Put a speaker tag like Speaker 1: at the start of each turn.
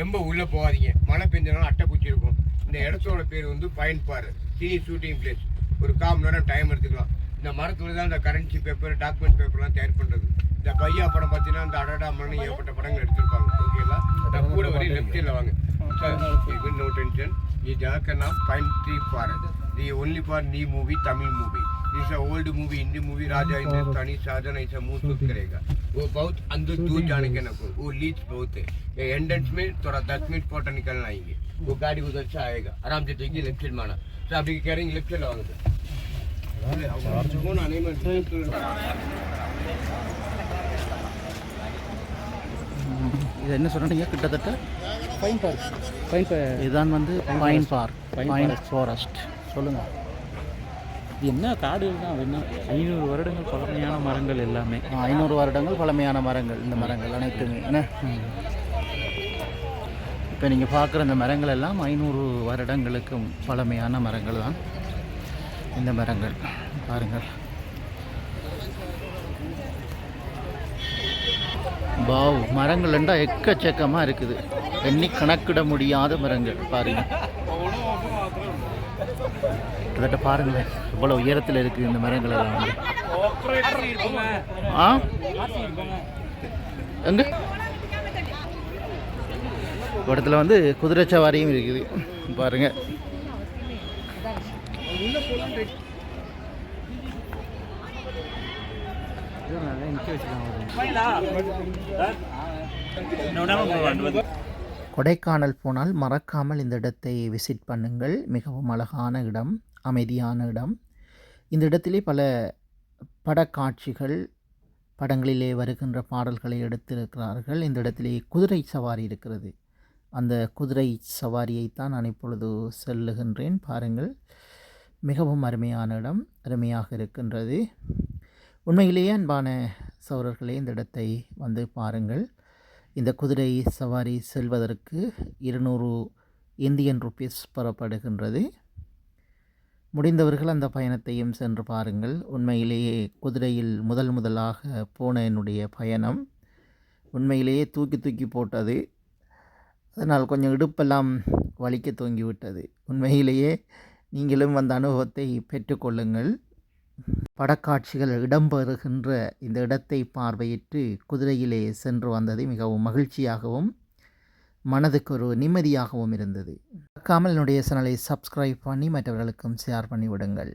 Speaker 1: ரொம்ப உள்ளே போகாதீங்க. மழை பெஞ்சனால அட்டைப்பூச்சி இருக்கும். இந்த இடத்தோட பேர் வந்து பயன்பாறு சினி ஷூட்டிங் பிளேஸ் ஒரு கால் மணி நேரம் டைம் எடுத்துக்கலாம். இந்த மரத்தில் தான் இந்த கரன்சி பேப்பர் டாக்குமெண்ட் பேப்பர்லாம் தயார் பண்ணுறது இந்த பையா படம் பார்த்தீங்கன்னா இந்த அடடா மணி ஏகப்பட்ட படங்கள் எடுத்திருப்பாங்க. ஓகேங்களா இந்த கூட வரையும் லெஃப்ட் சைடில் வாங்க. நோ டென்ஷன் இ ஜாக்கர் நாம் பயன் three for the only for நீ மூவி தமிழ் மூவி मूवी इस old movie Hindi movie Raja Hindustani साधन ऐसा मुंह सुख करेगा वो बहुत अंदर दूर जाने के नको वो लीच बहुत है ये एंडेंस में थोड़ा दस मिनट फोटो निकलना आएंगे वो गाड़ी उधर से आएगा आराम से देखिए लेफ्ट साइड माना तो अभी कह रहे हैं लेफ्ट साइड वांगे सर फोन आने में
Speaker 2: இது என்ன சொன்னீங்க கிட்டத்தட்ட
Speaker 3: ஃபைன் பார்க் ஃபைன்
Speaker 2: இதுதான் வந்து பைன் பார்க் பைன் ஃபாரஸ்ட் சொல்லுங்கள்
Speaker 3: இது என்ன காடு தான் என்ன? ஐநூறு வருடங்கள் பழமையான மரங்கள் எல்லாமே.
Speaker 2: ஐநூறு வருடங்கள் பழமையான மரங்கள் இந்த மரங்கள் அனைத்துமே என்ன? இப்போ நீங்கள் பார்க்குற இந்த மரங்கள் எல்லாம் ஐநூறு வருடங்களுக்கு பழமையான மரங்கள் தான். இந்த மரங்கள் பாருங்கள். பாவ் மரங்கள் ரெண்டா எக்கச்சக்கமாக இருக்குது. எண்ணி கணக்கிட முடியாத மரங்கள் பாருங்கள் கிட்டத்தட்ட பாருங்களேன் இவ்வளோ உயரத்தில் இருக்குது இந்த மரங்கள் எல்லாம் ஆ? எங்க? இடத்துல வந்து குதிரை சவாரியும் இருக்குது பாருங்க. கொடைக்கானல் போனால் மறக்காமல் இந்த இடத்தை விசிட் பண்ணுங்கள். மிகவும் அழகான இடம் அமைதியான இடம். இந்த இடத்திலே பல படக்காட்சிகள் படங்களிலே வருகின்ற பாடல்களை எடுத்திருக்கிறார்கள். இந்த இடத்திலே குதிரை சவாரி இருக்கிறது. அந்த குதிரை சவாரியைத்தான் நான் இப்பொழுது செல்லுகின்றேன். பாருங்கள். மிகவும் அருமையான இடம் அருமையாக இருக்கின்றது. உண்மையிலேயே அன்பான சௌரர்களே இந்த இடத்தை வந்து பாருங்கள். இந்த குதிரை சவாரி செல்வதற்கு இருநூறு இந்தியன் ருபீஸ் பெறப்படுகின்றது. முடிந்தவர்கள் அந்த பயணத்தையும் சென்று பாருங்கள். உண்மையிலேயே குதிரையில் முதல் முதலாக போன என்னுடைய பயணம். உண்மையிலேயே தூக்கி தூக்கி போட்டது. அதனால் கொஞ்சம் இடுப்பெல்லாம் வலிக்க தூங்கிவிட்டது. உண்மையிலேயே நீங்களும் அந்த அனுபவத்தை பெற்றுக்கொள்ளுங்கள் படக்காட்சிகள் இடம்பெறுகின்ற இந்த இடத்தை பார்வையிட்டு குதிரையிலே சென்று வந்தது மிகவும் மகிழ்ச்சியாகவும் மனதுக்கு ஒரு நிம்மதியாகவும் இருந்தது. மறக்காமல் என்னுடைய சேனலை சப்ஸ்கிரைப் பண்ணி மற்றவர்களுக்கும் ஷேர் பண்ணி விடுங்கள்